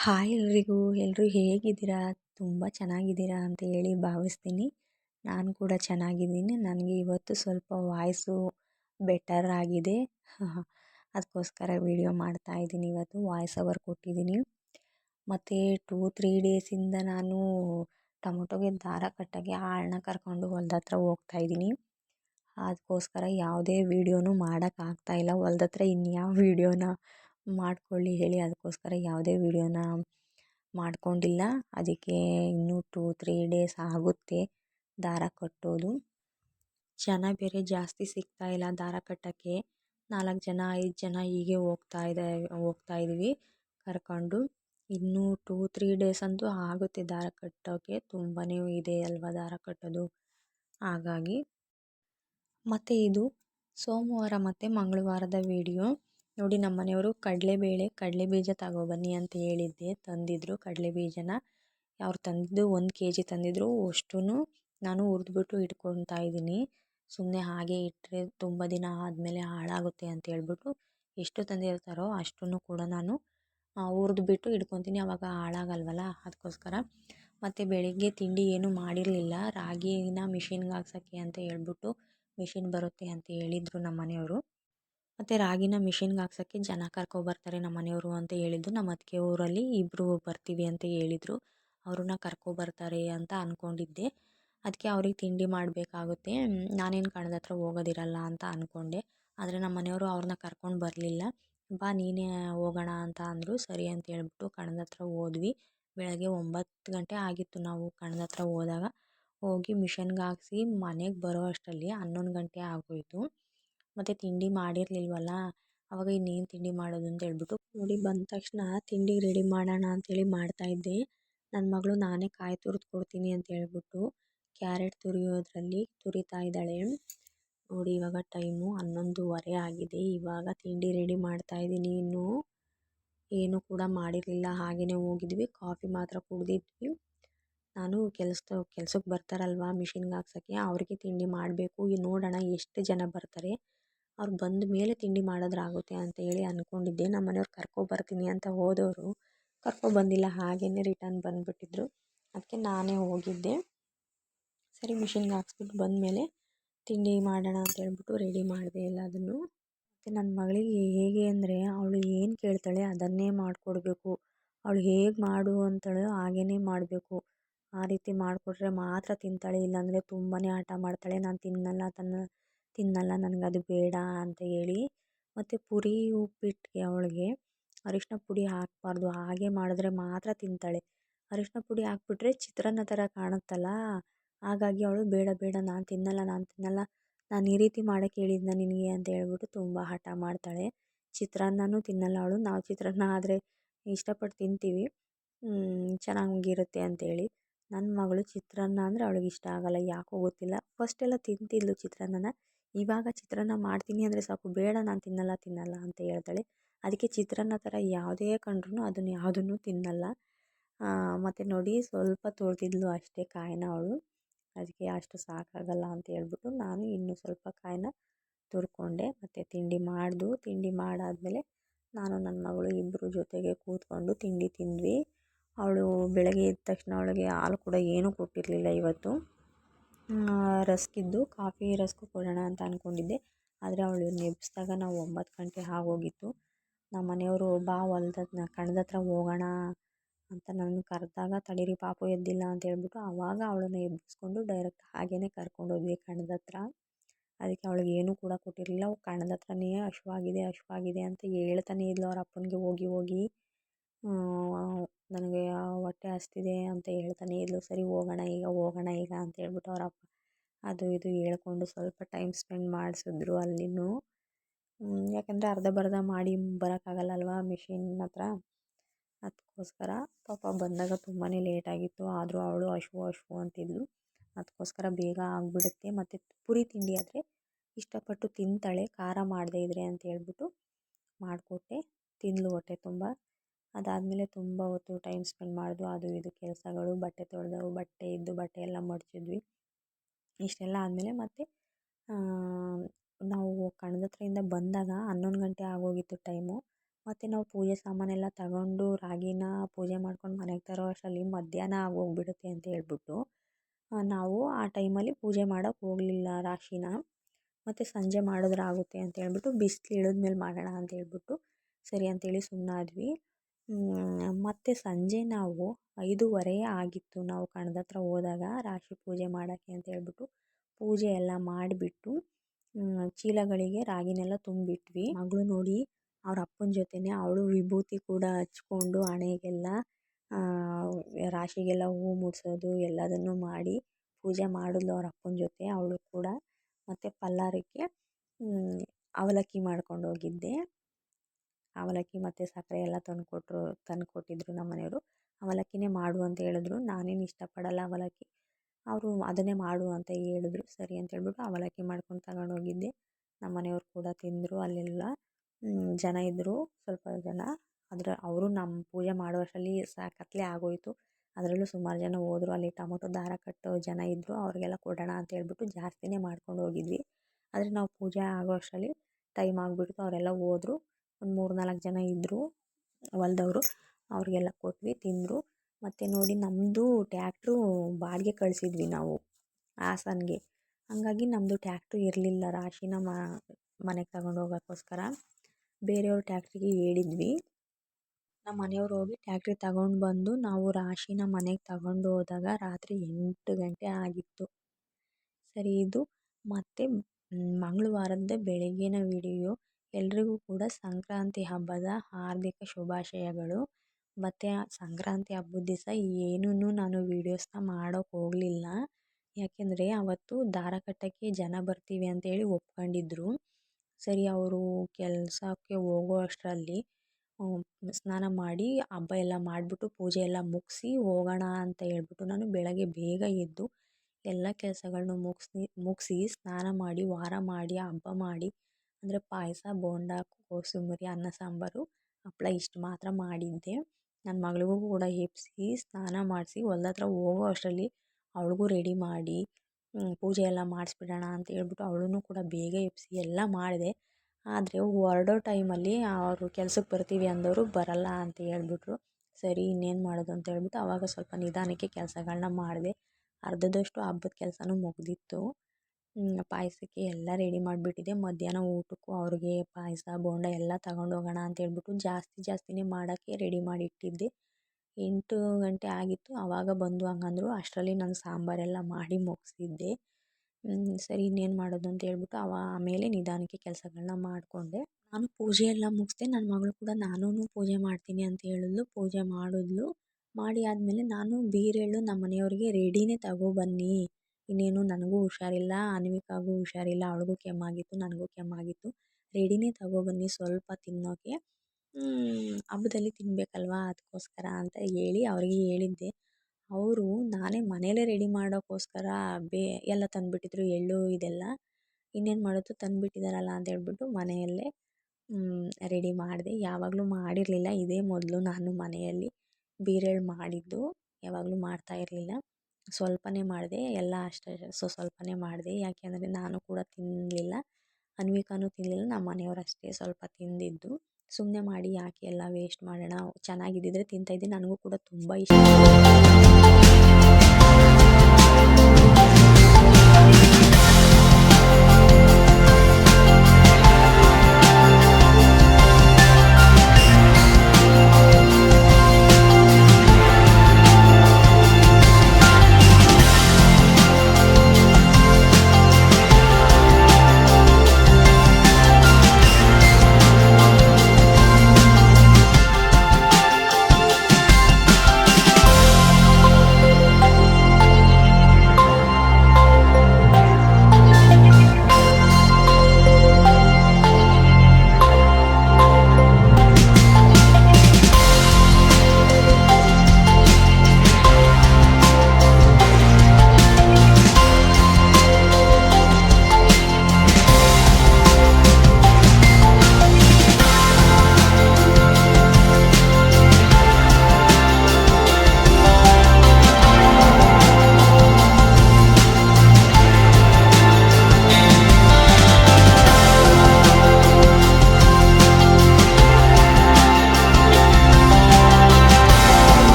Hi ಎಲ್ರಿಗೂ. ಎಲ್ಲರೂ ಹೇಗಿದ್ದೀರಾ? ತುಂಬ ಚೆನ್ನಾಗಿದ್ದೀರಾ ಅಂತ ಹೇಳಿ ಭಾವಿಸ್ತೀನಿ. ನಾನು ಕೂಡ ಚೆನ್ನಾಗಿದ್ದೀನಿ. ನನಗೆ ಇವತ್ತು ಸ್ವಲ್ಪ ವಾಯ್ಸು ಬೆಟರ್ ಆಗಿದೆ. ಅದಕ್ಕೋಸ್ಕರ ವೀಡಿಯೋ ಮಾಡ್ತಾ ಇದ್ದೀನಿ ಇವತ್ತು. ವಾಯ್ಸ್ ಓವರ್ ಕೊಟ್ಟಿದ್ದೀನಿ. ಮತ್ತು ಟೂ, ತ್ರೀ ಡೇಸಿಂದ ನಾನು ಟೊಮೊಟೊಗೆ ದಾರ ಕಟ್ಟೋಕ್ಕೆ ಆಳನ್ನ ಕರ್ಕೊಂಡು ಹೊಲ್ದ ಹತ್ರ ಹೋಗ್ತಾ ಇದ್ದೀನಿ. ಅದಕ್ಕೋಸ್ಕರ ಯಾವುದೇ ವೀಡಿಯೋನು ಮಾಡೋಕ್ಕಾಗ್ತಾಯಿಲ್ಲ ಹೊಲ್ದ ಹತ್ರ ಇನ್ಯಾವ ವೀಡಿಯೋನ ಮಾಡ್ಕೊಳ್ಳಿ ಹೇಳಿ. ಅದಕ್ಕೋಸ್ಕರ ಯಾವುದೇ ವೀಡಿಯೋನ ಮಾಡಿಕೊಂಡಿಲ್ಲ. ಅದಕ್ಕೆ ಇನ್ನೂ ಟೂ ತ್ರೀ ಡೇಸ್ ಆಗುತ್ತೆ ದಾರ ಕಟ್ಟೋದು. ಜನ ಬೇರೆ ಜಾಸ್ತಿ ಸಿಗ್ತಾ ಇಲ್ಲ ದಾರ ಕಟ್ಟೋಕ್ಕೆ. ನಾಲ್ಕು ಜನ, ಐದು ಜನ ಹೀಗೆ ಹೋಗ್ತಾ ಇದೆ, ಹೋಗ್ತಾ ಇದ್ದೀವಿ ಕರ್ಕೊಂಡು. ಇನ್ನೂ ಟೂ ತ್ರೀ ಡೇಸ್ ಅಂತೂ ಆಗುತ್ತೆ ದಾರ ಕಟ್ಟೋಕ್ಕೆ ತುಂಬಾ ಇದೆ ಅಲ್ವಾ ದಾರ ಕಟ್ಟೋದು. ಹಾಗಾಗಿ ಮತ್ತು ಇದು ಸೋಮವಾರ ಮತ್ತು ಮಂಗಳವಾರದ ವೀಡಿಯೋ. ನೋಡಿ ನಮ್ಮ ಮನೆಯವರು ಕಡಲೆಬೇಳೆ ಕಡಲೆ ಬೀಜ ತಗೊಬನ್ನಿ ಅಂತ ಹೇಳಿದ್ದೆ. ತಂದಿದ್ದರು ಕಡಲೆ ಬೀಜನ. ಅವ್ರು ತಂದಿದ್ದು ಒಂದು ಕೆ ಜಿ ತಂದಿದ್ದರು ಅಷ್ಟೂ ನಾನು ಹುರಿದ್ಬಿಟ್ಟು ಇಟ್ಕೊತಾ ಇದ್ದೀನಿ. ಸುಮ್ಮನೆ ಹಾಗೆ ಇಟ್ಟರೆ ತುಂಬ ದಿನ ಆದಮೇಲೆ ಹಾಳಾಗುತ್ತೆ ಅಂತ ಹೇಳ್ಬಿಟ್ಟು ಎಷ್ಟು ತಂದಿರ್ತಾರೋ ಅಷ್ಟನ್ನು ಕೂಡ ನಾನು ಹುರಿದ್ಬಿಟ್ಟು ಇಟ್ಕೊತೀನಿ. ಅವಾಗ ಹಾಳಾಗಲ್ವಲ್ಲ? ಅದಕ್ಕೋಸ್ಕರ ಮತ್ತು ಬೆಳಿಗ್ಗೆ ತಿಂಡಿ ಏನೂ ಮಾಡಿರಲಿಲ್ಲ. ರಾಗಿನ ಮಿಷಿನ್ಗೆ ಹಾಕ್ಸೋಕ್ಕೆ ಅಂತ ಹೇಳ್ಬಿಟ್ಟು ಮಿಷಿನ್ ಬರುತ್ತೆ ಅಂತ ಹೇಳಿದರು ನಮ್ಮ ಮನೆಯವರು. ಮತ್ತು ರಾಗಿನ ಮಿಷಿನ್ಗೆ ಹಾಕ್ಸೋಕ್ಕೆ ಜನ ಕರ್ಕೊಬರ್ತಾರೆ ನಮ್ಮ ಮನೆಯವರು ಅಂತ ಹೇಳಿದ್ದು. ನಮ್ಮ ಅತ್ತಿಗೆ ಊರಲ್ಲಿ ಇಬ್ಬರು ಬರ್ತೀವಿ ಅಂತ ಹೇಳಿದರು. ಅವ್ರನ್ನ ಕರ್ಕೊಬರ್ತಾರೆ ಅಂತ ಅಂದ್ಕೊಂಡಿದ್ದೆ ಅದಕ್ಕೆ ಅವ್ರಿಗೆ ತಿಂಡಿ ಮಾಡಬೇಕಾಗುತ್ತೆ. ನಾನೇನು ಕಣದ ಹತ್ರ ಹೋಗೋದಿರಲ್ಲ ಅಂತ ಅಂದ್ಕೊಂಡೆ ಆದರೆ ನಮ್ಮ ಮನೆಯವರು ಅವ್ರನ್ನ ಕರ್ಕೊಂಡು ಬರಲಿಲ್ಲ. ಬಾ, ನೀನೇ ಹೋಗೋಣ ಅಂತ ಅಂದರು. ಸರಿ ಅಂತ ಹೇಳ್ಬಿಟ್ಟು ಕಣದ ಹತ್ರ ಹೋದ್ವಿ. ಬೆಳಗ್ಗೆ ಒಂಬತ್ತು ಗಂಟೆ ಆಗಿತ್ತು ನಾವು ಕಣದ ಹತ್ರ ಹೋದಾಗ. ಹೋಗಿ ಮಿಷನ್ಗೆ ಹಾಕ್ಸಿ ಮನೆಗೆ ಬರೋ ಅಷ್ಟರಲ್ಲಿ ಹನ್ನೊಂದು ಗಂಟೆ ಆಗೋಯಿತು. ಮತ್ತು ತಿಂಡಿ ಮಾಡಿರಲಿಲ್ವಲ್ಲ? ಆವಾಗ ಇನ್ನೇನು ತಿಂಡಿ ಮಾಡೋದು ಅಂತ ಹೇಳ್ಬಿಟ್ಟು ನೋಡಿ ಬಂದ ತಕ್ಷಣ ತಿಂಡಿ ರೆಡಿ ಮಾಡೋಣ ಅಂತೇಳಿ ಮಾಡ್ತಾಯಿದ್ದೆ ನನ್ನ ಮಗಳು ನಾನೇ ಕಾಯಿ ತುರಿದು ಕೊಡ್ತೀನಿ ಅಂತ ಹೇಳ್ಬಿಟ್ಟು ಕ್ಯಾರೆಟ್ ತುರಿಯೋದ್ರಲ್ಲಿ ತುರಿತಾ ಇದ್ದಾಳೆ. ನೋಡಿ ಇವಾಗ ಟೈಮು ಹನ್ನೊಂದುವರೆ ಆಗಿದೆ. ಇವಾಗ ತಿಂಡಿ ರೆಡಿ ಮಾಡ್ತಾಯಿದ್ದೀನಿ ಇನ್ನೂ ಏನು ಕೂಡ ಮಾಡಿರಲಿಲ್ಲ. ಹಾಗೆಯೇ ಹೋಗಿದ್ವಿ. ಕಾಫಿ ಮಾತ್ರ ಕುಡಿದಿದ್ವಿ. ನಾನು ಕೆಲಸ ಕೆಲ್ಸಕ್ಕೆ ಬರ್ತಾರಲ್ವ ಮಿಷಿನ್ಗೆ ಹಾಕ್ಸೋಕ್ಕೆ? ಅವ್ರಿಗೆ ತಿಂಡಿ ಮಾಡಬೇಕು. ನೋಡೋಣ ಎಷ್ಟು ಜನ ಬರ್ತಾರೆ? ಅವ್ರು ಬಂದ ಮೇಲೆ ತಿಂಡಿ ಮಾಡಿದ್ರಾಗುತ್ತೆ ಅಂತ ಹೇಳಿ ಅಂದ್ಕೊಂಡಿದ್ದೆ ನಮ್ಮ ಮನೆಯವ್ರು ಕರ್ಕೊಬರ್ತೀನಿ ಅಂತ ಹೋದವರು ಕರ್ಕೊಬಂದಿಲ್ಲ ಹಾಗೆಯೇ ರಿಟರ್ನ್ ಬಂದುಬಿಟ್ಟಿದ್ರು. ಅದಕ್ಕೆ ನಾನೇ ಹೋಗಿದ್ದೆ. ಸರಿ ಮಿಷಿನ್ಗೆ ಹಾಕ್ಸ್ಬಿಟ್ಟು ಬಂದಮೇಲೆ ತಿಂಡಿ ಮಾಡೋಣ ಅಂತ ಹೇಳ್ಬಿಟ್ಟು ರೆಡಿ ಮಾಡಿದೆ ಎಲ್ಲದನ್ನು. ಮತ್ತು ನನ್ನ ಮಗಳಿಗೆ ಹೇಗೆ ಅಂದರೆ, ಅವಳು ಏನು ಕೇಳ್ತಾಳೆ ಅದನ್ನೇ ಮಾಡಿಕೊಡ್ಬೇಕು. ಅವಳು ಹೇಗೆ ಮಾಡು ಅಂತಾಳೋ ಹಾಗೇ ಮಾಡಬೇಕು. ಆ ರೀತಿ ಮಾಡಿಕೊಟ್ರೆ ಮಾತ್ರ ತಿಂತಾಳೆ, ಇಲ್ಲಾಂದರೆ ತುಂಬಾ ಹಠ ಮಾಡ್ತಾಳೆ. ನಾನು ತಿನ್ನಲ್ಲ, ತನ್ನ ತಿನ್ನಲ್ಲ ಅದು ಬೇಡ ಅಂತ ಹೇಳಿ ಮತ್ತು ಪುರಿ ಉಪ್ಪಿಟ್ಟಿಗೆ ಅವಳಿಗೆ ಅರಿಶಿನ ಪುಡಿ ಹಾಕಬಾರ್ದು, ಹಾಗೆ ಮಾಡಿದ್ರೆ ಮಾತ್ರ ತಿಂತಾಳೆ. ಅರಿಶಿನ ಪುಡಿ ಹಾಕ್ಬಿಟ್ರೆ ಚಿತ್ರಾನ್ನ ಥರ ಕಾಣುತ್ತಲ್ಲ, ಹಾಗಾಗಿ ಅವಳು ಬೇಡ ಬೇಡ, ನಾನು ತಿನ್ನಲ್ಲ ನಾನು ತಿನ್ನಲ್ಲ, ನಾನು ಈ ರೀತಿ ಮಾಡೋಕ್ಕೆ ಹೇಳಿದ್ನ ನಿನಗೆ ಅಂತ ಹೇಳ್ಬಿಟ್ಟು ತುಂಬ ಹಠ ಮಾಡ್ತಾಳೆ. ಚಿತ್ರಾನ್ನನೂ ತಿನ್ನಲ್ಲ ಅವಳು, ನಾವು ಚಿತ್ರಾನ್ನ ಆದರೆ ಇಷ್ಟಪಟ್ಟು ತಿಂತೀವಿ ಚೆನ್ನಾಗಿರುತ್ತೆ ಅಂತೇಳಿ ನನ್ನ ಮಗಳು ಚಿತ್ರಾನ್ನ ಅಂದರೆ ಅವಳಿಗೆ ಇಷ್ಟ ಆಗೋಲ್ಲ, ಯಾಕೋ ಗೊತ್ತಿಲ್ಲ. ಫಸ್ಟೆಲ್ಲ ತಿಂತಿದ್ಲು ಚಿತ್ರಾನ್ನನ ಇವಾಗ ಚಿತ್ರಾನ್ನ ಮಾಡ್ತೀನಿ ಅಂದರೆ ಸಾಕು, ಬೇಡ ನಾನು ತಿನ್ನಲ್ಲ ತಿನ್ನಲ್ಲ ಅಂತ ಹೇಳ್ತಾಳೆ. ಅದಕ್ಕೆ ಚಿತ್ರಾನ್ನ ಥರ ಯಾವುದೇ ಕಂಡ್ರೂ ಅದನ್ನು ಯಾವುದನ್ನು ತಿನ್ನಲ್ಲ. ಮತ್ತು ನೋಡಿ ಸ್ವಲ್ಪ ತುಳಿದಿದ್ಲು ಅಷ್ಟೇ ಕಾಯಿನ ಅವಳು. ಅದಕ್ಕೆ ಅಷ್ಟು ಸಾಕಾಗಲ್ಲ ಅಂತ ಹೇಳ್ಬಿಟ್ಟು ನಾನು ಇನ್ನೂ ಸ್ವಲ್ಪ ಕಾಯಿನ ತುರ್ಕೊಂಡೆ. ಮತ್ತು ತಿಂಡಿ ಮಾಡಿದು, ತಿಂಡಿ ಮಾಡಾದಮೇಲೆ ನಾನು ನನ್ನ ಮಗಳು ಇಬ್ಬರು ಜೊತೆಗೆ ಕೂತ್ಕೊಂಡು ತಿಂಡಿ ತಿಂದ್ವಿ. ಅವಳು ಬೆಳಗ್ಗೆ ಎದ್ದ ತಕ್ಷಣ ಅವಳಿಗೆ ಹಾಲು ಕೂಡ ಏನೂ ಕೊಟ್ಟಿರಲಿಲ್ಲ ಇವತ್ತು. ರಸ್ಕ್ ಇದ್ದು ಕಾಫಿ ರಸ್ಕು ಕೊಡೋಣ ಅಂತ ಅಂದ್ಕೊಂಡಿದ್ದೆ ಆದರೆ ಅವಳು ಎಬ್ಬಿಸ್ದಾಗ ನಾವು ಒಂಬತ್ತು ಗಂಟೆ ಆಗೋಗಿತ್ತು. ನಮ್ಮ ಮನೆಯವರು ಬಾ ಹೊಲ್ದ ಕಣದ ಹತ್ರ ಹೋಗೋಣ ಅಂತ ನನ್ನ ಕರೆದಾಗ ತಡೀರಿ, ಪಾಪು ಎದ್ದಿಲ್ಲ ಅಂತ ಹೇಳ್ಬಿಟ್ಟು ಆವಾಗ ಅವಳನ್ನ ಎಬ್ಬಿಸ್ಕೊಂಡು ಡೈರೆಕ್ಟ್ ಹಾಗೇ ಕರ್ಕೊಂಡೋದ್ವಿ ಕಣದ ಹತ್ರ ಅದಕ್ಕೆ ಅವಳಿಗೆ ಏನೂ ಕೂಡ ಕೊಟ್ಟಿರಲಿಲ್ಲ. ಕಣದ ಹತ್ರನೇ ಹಶ್ವಾಗಿದೆ ಹಶ್ವಾಗಿದೆ ಅಂತ ಹೇಳ್ತಾನೆ ಇದ್ಲು. ಅವ್ರ ಅಪ್ಪನಿಗೆ ಹೋಗಿ ಹೋಗಿ ನನಗೆ ಹೊಟ್ಟೆ ಹಸ್ತಿದೆ ಅಂತ ಹೇಳ್ತಾನೆ. ಇದ್ಲು, ಸರಿ, ಹೋಗೋಣ, ಈಗ ಹೋಗೋಣ, ಈಗ ಅಂತ ಹೇಳ್ಬಿಟ್ಟು ಅವ್ರ ಅಪ್ಪ ಅದು ಇದು ಹೇಳ್ಕೊಂಡು ಸ್ವಲ್ಪ ಟೈಮ್ ಸ್ಪೆಂಡ್ ಮಾಡಿಸಿದ್ರು ಅಲ್ಲಿನೂ. ಯಾಕಂದರೆ ಅರ್ಧಂಬರ್ಧ ಮಾಡಿ ಬರೋಕ್ಕಾಗಲ್ಲಲ್ವಾ ಮಿಷಿನ್ ಹತ್ರ? ಅದಕ್ಕೋಸ್ಕರ ಪಾಪ ಬಂದಾಗ ತುಂಬಾ ಲೇಟಾಗಿತ್ತು ಆದರೂ ಅವಳು ಹಶ್ವು ಹಶ್ವು ಅಂತಿದ್ಲು. ಅದಕ್ಕೋಸ್ಕರ ಬೇಗ ಆಗಿಬಿಡುತ್ತೆ. ಮತ್ತು ಪುರಿ ತಿಂಡಿ ಆದರೆ ಇಷ್ಟಪಟ್ಟು ತಿಂತಾಳೆ. ಖಾರ ಮಾಡದೇ ಇದ್ದರೆ ಅಂತ ಹೇಳ್ಬಿಟ್ಟು ಮಾಡಿಕೊಟ್ಟೆ. ತಿಂದಳು ಹೊಟ್ಟೆ ತುಂಬ. ಅದಾದಮೇಲೆ ತುಂಬ ಹೊತ್ತು ಟೈಮ್ ಸ್ಪೆಂಡ್ ಮಾಡಿದ್ವು ಅದು ಇದು ಕೆಲಸಗಳು, ಬಟ್ಟೆ ತೊಳೆದವು, ಬಟ್ಟೆ ಇದ್ದು ಬಟ್ಟೆ ಎಲ್ಲ ಮಡಚಿದ್ವಿ. ಇಷ್ಟೆಲ್ಲ ಆದಮೇಲೆ ಮತ್ತೆ ನಾವು ಕಣದ ಹತ್ರದಿಂದ ಬಂದಾಗ ಹನ್ನೊಂದು ಗಂಟೆ ಆಗೋಗಿತ್ತು ಟೈಮು. ಮತ್ತು ನಾವು ಪೂಜೆ ಸಾಮಾನೆಲ್ಲ ತಗೊಂಡು ರಾಗಿನ ಪೂಜೆ ಮಾಡ್ಕೊಂಡು ಮನೆಗೆ ತರೋ ಅಷ್ಟರಲ್ಲಿ ಮಧ್ಯಾಹ್ನ ಆಗೋಗ್ಬಿಡುತ್ತೆ ಅಂತ ಹೇಳ್ಬಿಟ್ಟು ನಾವು ಆ ಟೈಮಲ್ಲಿ ಪೂಜೆ ಮಾಡೋಕ್ಕೆ ಹೋಗಲಿಲ್ಲ ರಾಶಿನ. ಮತ್ತು ಸಂಜೆ ಮಾಡಿದ್ರೆ ಆಗುತ್ತೆ ಅಂತ ಹೇಳ್ಬಿಟ್ಟು, ಬಿಸಿಲು ಇಳಿದ್ಮೇಲೆ ಮಾಡೋಣ ಅಂತ ಹೇಳ್ಬಿಟ್ಟು, ಸರಿ ಅಂತೇಳಿ ಸುಮ್ಮನಾದ್ವಿ ಮತ್ತು ಸಂಜೆ ನಾವು ಐದೂವರೆ ಆಗಿತ್ತು ನಾವು ಕಣದ ಹತ್ರ ಹೋದಾಗ ರಾಶಿ ಪೂಜೆ ಮಾಡೋಕ್ಕೆ ಅಂತ ಹೇಳ್ಬಿಟ್ಟು ಪೂಜೆ ಎಲ್ಲ ಮಾಡಿಬಿಟ್ಟು ಚೀಲಗಳಿಗೆ ರಾಗಿನೆಲ್ಲ ತುಂಬಿಟ್ವಿ. ಮಗಳು ನೋಡಿ ಅವ್ರ ಅಪ್ಪನ ಜೊತೆನೇ ಅವಳು ವಿಭೂತಿ ಕೂಡ ಹಚ್ಕೊಂಡು ಹಣೆಗೆಲ್ಲ ರಾಶಿಗೆಲ್ಲ ಹೂ ಮುಡಿಸೋದು ಎಲ್ಲದನ್ನು ಮಾಡಿ ಪೂಜೆ ಮಾಡಿದ್ಲು ಅವ್ರ ಅಪ್ಪನ ಜೊತೆ, ಅವಳು ಕೂಡ. ಮತ್ತು ಪಲ್ಲಾರಕ್ಕೆ ಅವಲಕ್ಕಿ ಮಾಡ್ಕೊಂಡು ಹೋಗಿದ್ದೆ. ಅವಲಕ್ಕಿ ಮತ್ತು ಸಕ್ಕರೆ ಎಲ್ಲ ತಂದು ಕೊಟ್ಟಿದ್ದರು ನಮ್ಮ ಮನೆಯವರು. ಅವಲಕ್ಕಿನೇ ಮಾಡು ಅಂತ ಹೇಳಿದ್ರು. ನಾನೇನು ಇಷ್ಟಪಡಲ್ಲ ಅವಲಕ್ಕಿ. ಅವರು ಅದನ್ನೇ ಮಾಡು ಅಂತ ಹೇಳಿದ್ರು. ಸರಿ ಅಂತ ಹೇಳ್ಬಿಟ್ಟು ಅವಲಕ್ಕಿ ಮಾಡ್ಕೊಂಡು ತಗೊಂಡು ಹೋಗಿದ್ದೆ. ನಮ್ಮ ಮನೆಯವ್ರು ಕೂಡ ತಿಂದರು ಅಲ್ಲೆಲ್ಲ. ಜನ ಇದ್ದರು ಸ್ವಲ್ಪ ಜನ. ಅದರ ಅವರು ನಮ್ಮ ಪೂಜೆ ಮಾಡುವಷ್ಟರಲ್ಲಿ ಸಹ ಕತ್ಲೆ ಆಗೋಯಿತು. ಅದರಲ್ಲೂ ಸುಮಾರು ಜನ ಹೋದರು. ಅಲ್ಲಿ ಟೊಮೊಟೊ ದಾರ ಕಟ್ಟೋ ಜನ ಇದ್ದರು ಅವ್ರಿಗೆಲ್ಲ ಕೊಡೋಣ ಅಂತ ಹೇಳ್ಬಿಟ್ಟು ಜಾಸ್ತಿನೇ ಮಾಡ್ಕೊಂಡು ಹೋಗಿದ್ವಿ. ಆದರೆ ನಾವು ಪೂಜೆ ಆಗೋ ಅಷ್ಟರಲ್ಲಿ ಟೈಮ್ ಆಗಿಬಿಡ್ತು. ಅವರೆಲ್ಲ ಹೋದ್ರು. ಒಂದು ಮೂರು ನಾಲ್ಕು ಜನ ಇದ್ದರು ಹೊಲ್ದವರು. ಅವ್ರಿಗೆಲ್ಲ ಕೊಟ್ವಿ, ತಿಂದರು. ಮತ್ತು ನೋಡಿ ನಮ್ಮದು ಟ್ಯಾಕ್ಟ್ರು ಬಾಡಿಗೆ ಕಳಿಸಿದ್ವಿ ನಾವು, ಹಾಸನ್ಗೆ. ಹಾಗಾಗಿ ನಮ್ಮದು ಟ್ಯಾಕ್ಟ್ರು ಇರಲಿಲ್ಲ, ರಾಶಿನ ಮನೆಗೆ ತಗೊಂಡು ಹೋಗೋಕ್ಕೋಸ್ಕರ. ಬೇರೆಯವ್ರ ಟ್ಯಾಕ್ಟ್ರಿಗೆ ಹೇಳಿದ್ವಿ. ನಮ್ಮ ಮನೆಯವ್ರು ಹೋಗಿ ಟ್ಯಾಕ್ಟ್ರಿ ತಗೊಂಡು ಬಂದು ನಾವು ರಾಶಿನ ಮನೆಗೆ ತಗೊಂಡು ಹೋದಾಗ ರಾತ್ರಿ ಎಂಟು ಗಂಟೆ ಆಗಿತ್ತು. ಸರಿ ಇದು ಮತ್ತು ಮಂಗಳವಾರದ ಬೆಳಗ್ಗಿನ ವಿಡಿಯೋ. ಎಲ್ರಿಗೂ ಕೂಡ ಸಂಕ್ರಾಂತಿ ಹಬ್ಬದ ಹಾರ್ದಿಕ ಶುಭಾಶಯಗಳು. ಮತ್ತು ಸಂಕ್ರಾಂತಿ ಹಬ್ಬದ ದಿವಸ ಏನೂ ನಾನು ವೀಡಿಯೋಸ್ನ ಮಾಡೋಕ್ಕೆ ಹೋಗಲಿಲ್ಲ. ಯಾಕೆಂದರೆ ಅವತ್ತು ದಾರ ಕಟ್ಟೋಕ್ಕೆ ಜನ ಬರ್ತೀವಿ ಅಂತೇಳಿ ಒಪ್ಕೊಂಡಿದ್ರು. ಸರಿ, ಅವರು ಕೆಲಸಕ್ಕೆ ಹೋಗೋ ಅಷ್ಟರಲ್ಲಿ ಸ್ನಾನ ಮಾಡಿ ಹಬ್ಬ ಎಲ್ಲ ಮಾಡಿಬಿಟ್ಟು ಪೂಜೆ ಎಲ್ಲ ಮುಗಿಸಿ ಹೋಗೋಣ ಅಂತ ಹೇಳ್ಬಿಟ್ಟು ನಾನು ಬೆಳಗ್ಗೆ ಬೇಗ ಎದ್ದು ಎಲ್ಲ ಕೆಲಸಗಳ್ನು ಮುಗಿಸಿ ಮುಗಿಸಿ ಸ್ನಾನ ಮಾಡಿ, ವಾರ ಮಾಡಿ, ಹಬ್ಬ ಮಾಡಿ ಅಂದರೆ ಪಾಯಸ, ಬೋಂಡ, ಕೋಸಂಬರಿ, ಅನ್ನ, ಸಾಂಬಾರು ಹಪ್ಳ ಇಷ್ಟು ಮಾತ್ರ ಮಾಡಿದ್ದೆ. ನನ್ನ ಮಗಳಿಗೂ ಕೂಡ ಎಬ್ಬಿಸಿ ಸ್ನಾನ ಮಾಡಿಸಿ ಹೊಲ್ದ ಹತ್ರ ಹೋಗೋ ಅಷ್ಟರಲ್ಲಿ ಅವಳಿಗೂ ರೆಡಿ ಮಾಡಿ ಪೂಜೆ ಎಲ್ಲ ಮಾಡಿಸ್ಬಿಡೋಣ ಅಂತ ಹೇಳ್ಬಿಟ್ಟು ಅವಳನ್ನು ಕೂಡ ಬೇಗ ಎಬ್ಬಿಸಿ ಎಲ್ಲ ಮಾಡಿದೆ. ಆದರೆ ಹೊರಡೋ ಟೈಮಲ್ಲಿ ಅವರು ಕೆಲ್ಸಕ್ಕೆ ಬರ್ತೀವಿ ಅಂದವರು ಬರಲ್ಲ ಅಂತ ಹೇಳ್ಬಿಟ್ರು. ಸರಿ, ಇನ್ನೇನು ಮಾಡೋದು ಅಂತ ಹೇಳ್ಬಿಟ್ಟು ಆವಾಗ ಸ್ವಲ್ಪ ನಿಧಾನಕ್ಕೆ ಕೆಲಸಗಳನ್ನ ಮಾಡಿದೆ. ಅರ್ಧದಷ್ಟು ಹಬ್ಬದ ಕೆಲಸನೂ ಮುಗಿದಿತ್ತು. ಪಾಯಸಕ್ಕೆ ಎಲ್ಲ ರೆಡಿ ಮಾಡಿಬಿಟ್ಟಿದ್ದೆ. ಮಧ್ಯಾಹ್ನ ಊಟಕ್ಕೂ ಅವ್ರಿಗೆ ಪಾಯಸ, ಬೋಂಡ ಎಲ್ಲ ತಗೊಂಡು ಹೋಗೋಣ ಅಂತ ಹೇಳ್ಬಿಟ್ಟು ಜಾಸ್ತಿ ಜಾಸ್ತಿನೇ ಮಾಡೋಕ್ಕೆ ರೆಡಿ ಮಾಡಿ ಇಟ್ಟಿದ್ದೆ ಎಂಟು ಗಂಟೆ ಆಗಿತ್ತು. ಆವಾಗ ಬಂದು ಹಂಗಂದ್ರು ಅಷ್ಟರಲ್ಲಿ ನಾನು ಸಾಂಬಾರೆಲ್ಲ ಮಾಡಿ ಮುಗಿಸಿದ್ದೆ. ಸರಿ ಇನ್ನೇನು ಮಾಡೋದು ಅಂತ ಹೇಳ್ಬಿಟ್ಟು ಅವ ಆಮೇಲೆ ನಿಧಾನಕ್ಕೆ ಕೆಲಸಗಳನ್ನ ಮಾಡಿಕೊಂಡೆ. ನಾನು ಪೂಜೆ ಎಲ್ಲ ಮುಗಿಸ್ದೆ. ನನ್ನ ಮಗಳು ಕೂಡ ನಾನೂ ಪೂಜೆ ಮಾಡ್ತೀನಿ ಅಂತ ಹೇಳಿದ್ಲು. ಪೂಜೆ ಮಾಡಿದ್ಲು. ಮಾಡಿ ಆದಮೇಲೆ ನಾನು ಬೀರೆಳ್ಳು ನಮ್ಮ ಮನೆಯವ್ರಿಗೆ ರೆಡಿನೇ ತಗೊಬನ್ನಿ ಇನ್ನೇನು ನನಗೂ ಹುಷಾರಿಲ್ಲ, ಅನ್ವಿಕಾಗೂ ಹುಷಾರಿಲ್ಲ, ಅವಳಿಗೂ ಕೆಮ್ಮಾಗಿತ್ತು, ನನಗೂ ಕೆಮ್ಮಾಗಿತ್ತು. ರೆಡಿನೇ ತಗೊಬನ್ನಿ ಸ್ವಲ್ಪ ತಿನ್ನೋಕ್ಕೆ ಹಬ್ಬದಲ್ಲಿ ತಿನ್ನಬೇಕಲ್ವಾ ಅದಕ್ಕೋಸ್ಕರ ಅಂತ ಹೇಳಿ ಅವರಿಗೆ ಹೇಳಿದ್ದೆ. ಅವರು, ನಾನೇ ಮನೇಲೇ ರೆಡಿ ಮಾಡೋಕ್ಕೋಸ್ಕರ ಬೇ, ಎಲ್ಲ ತಂದುಬಿಟ್ಟಿದ್ರು, ಎಳ್ಳು ಇದೆಲ್ಲ. ಇನ್ನೇನು ಮಾಡೋದು, ತಂದುಬಿಟ್ಟಿದಾರಲ್ಲ ಅಂತ ಹೇಳ್ಬಿಟ್ಟು ಮನೆಯಲ್ಲೇ ರೆಡಿ ಮಾಡಿದೆ. ಯಾವಾಗಲೂ ಮಾಡಿರಲಿಲ್ಲ, ಇದೇ ಮೊದಲು ನಾನು ಮನೆಯಲ್ಲಿ. ಬೀರೆಳ್ಳು ಮಾಡಿದ್ದು, ಯಾವಾಗಲೂ ಮಾಡ್ತಾ ಇರಲಿಲ್ಲ. ಸ್ವಲ್ಪನೇ ಮಾಡಿದೆ, ಎಲ್ಲ ಅಷ್ಟೇ ಸೊ ಸ್ವಲ್ಪನೇ ಮಾಡಿದೆ. ಯಾಕೆ ಅಂದರೆ ನಾನು ಕೂಡ ತಿನ್ನಲಿಲ್ಲ ಅನ್ವಿಕಾನೂ ತಿನ್ನಲಿಲ್ಲ ನಮ್ಮ ಮನೆಯವ್ರು ಅಷ್ಟೇ ಸ್ವಲ್ಪ ತಿಂದಿದ್ದು. ಸುಮ್ಮನೆ ಮಾಡಿ ಯಾಕೆ ಎಲ್ಲ ವೇಸ್ಟ್ ಮಾಡೋಣ? ಚೆನ್ನಾಗಿದ್ದಿದ್ರೆ ತಿಂತಾಯಿದ್ದೆ ನನಗೂ ಕೂಡ ತುಂಬ ಇಷ್ಟ.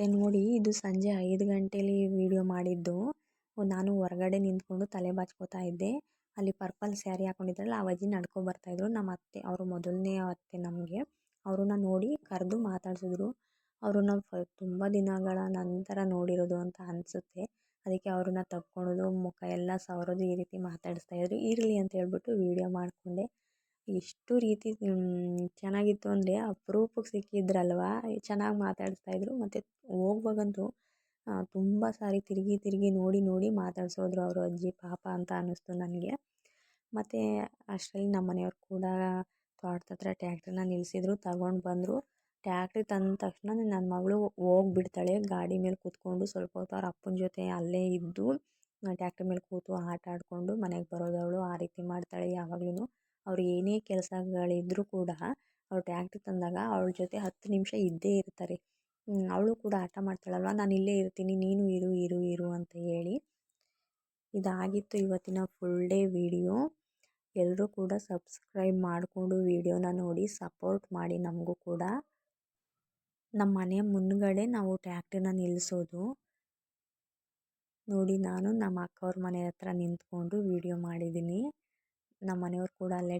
ಮತ್ತು ನೋಡಿ ಇದು ಸಂಜೆ ಐದು ಗಂಟೇಲಿ ವೀಡಿಯೋ ಮಾಡಿದ್ದು. ನಾನು ಹೊರಗಡೆ ನಿಂತ್ಕೊಂಡು ತಲೆ ಬಾಚ್ಕೋತಾ ಇದ್ದೆ. ಅಲ್ಲಿ ಪರ್ಪಲ್ ಸ್ಯಾರಿ ಹಾಕೊಂಡಿದ್ರಲ್ಲ, ಆ ಅಜ್ಜಿ ನಡ್ಕೊ ಬರ್ತಾಯಿದ್ರು ನಮ್ಮ ಅತ್ತೆ, ಅವರು ಮೊದಲನೇ ಅತ್ತೆ ನಮಗೆ. ಅವ್ರನ್ನ ನೋಡಿ ಕರೆದು ಮಾತಾಡಿಸಿದ್ರು. ಅವ್ರನ್ನ ತುಂಬ ದಿನಗಳ ನಂತರ ನೋಡಿರೋದು ಅಂತ ಅನಿಸುತ್ತೆ. ಅದಕ್ಕೆ ಅವ್ರನ್ನ ತಬ್ಕೊಳೋದು ಮುಖ ಎಲ್ಲ ಸವರೋದು ಈ ರೀತಿ ಮಾತಾಡಿಸ್ತಾಯಿದ್ರು ಇರಲಿ ಅಂತ ಹೇಳ್ಬಿಟ್ಟು ವೀಡಿಯೋ ಮಾಡಿಕೊಂಡೆ. ಎಷ್ಟು ರೀತಿ ಚೆನ್ನಾಗಿತ್ತು ಅಂದರೆ ಅಪ್ರೂಪಕ್ಕೆ ಸಿಕ್ಕಿದ್ರಲ್ವ? ಚೆನ್ನಾಗಿ ಮಾತಾಡಿಸ್ತಾ ಇದ್ದರು ಮತ್ತು ಹೋಗುವಾಗಂತೂ ತುಂಬ ಸಾರಿ ತಿರುಗಿ ತಿರುಗಿ ನೋಡಿ ನೋಡಿ ಮಾತಾಡ್ಸೋದ್ರು ಅವರು ಅಜ್ಜಿ, ಪಾಪ ಅಂತ ಅನ್ನಿಸ್ತು ನನಗೆ. ಮತ್ತು ಅಷ್ಟರಲ್ಲಿ ನಮ್ಮ ಮನೆಯವ್ರು ಕೂಡ ತೋಟದ ಹತ್ರ ಟ್ಯಾಕ್ಟ್ರನ್ನ ನಿಲ್ಲಿಸಿದ್ರು ತಗೊಂಡು ಬಂದರು. ಟ್ಯಾಕ್ಟ್ರಿ ತಂದ ತಕ್ಷಣ ನನ್ನ ಮಗಳು ಹೋಗ್ಬಿಡ್ತಾಳೆ. ಗಾಡಿ ಮೇಲೆ ಕೂತ್ಕೊಂಡು ಸ್ವಲ್ಪ ಹೊತ್ತು ಅವ್ರ ಅಪ್ಪನ ಜೊತೆ ಅಲ್ಲೇ ಇದ್ದು ಟ್ಯಾಕ್ಟ್ರ್ ಮೇಲೆ ಕೂತು ಆಟ ಆಡಿಕೊಂಡು ಮನೆಗೆ ಬರೋದು ಆ ರೀತಿ ಮಾಡ್ತಾಳೆ ಯಾವಾಗ್ಲೂ ಅವ್ರು ಏನೇ ಕೆಲಸಗಳಿದ್ರೂ ಕೂಡ ಅವ್ರು ಟ್ಯಾಕ್ಟ್ರಿ ತಂದಾಗ ಅವ್ಳ ಜೊತೆ ಹತ್ತು ನಿಮಿಷ ಇದ್ದೇ ಇರ್ತಾರೆ. ಅವಳು ಕೂಡ ಹಠ ಮಾಡ್ತಾಳಲ್ವ? ನಾನು ಇಲ್ಲೇ ಇರ್ತೀನಿ, ನೀನು ಇರು ಇರು ಇರು ಅಂತ ಹೇಳಿ. ಇದಾಗಿತ್ತು ಇವತ್ತಿನ ಫುಲ್ ಡೇ ವಿಡಿಯೋ ಎಲ್ಲರೂ ಕೂಡ ಸಬ್ಸ್ಕ್ರೈಬ್ ಮಾಡಿಕೊಂಡು ವಿಡಿಯೋನ ನೋಡಿ ಸಪೋರ್ಟ್ ಮಾಡಿ ನಮಗೂ ಕೂಡ. ನಮ್ಮ ಮನೆ ಮುಂದ್ಗಡೆ ನಾವು ಟ್ಯಾಕ್ಟ್ರಿನ ನಿಲ್ಲಿಸೋದು ನೋಡಿ, ನಾನು ನಮ್ಮ ಅಕ್ಕವ್ರ ಮನೆ ಹತ್ರ ನಿಂತ್ಕೊಂಡು ವಿಡಿಯೋ ಮಾಡಿದ್ದೀನಿ. ನಮ್ಮ ಮನೆಯವ್ರು ಕೂಡ ಅಲ್ಲೇ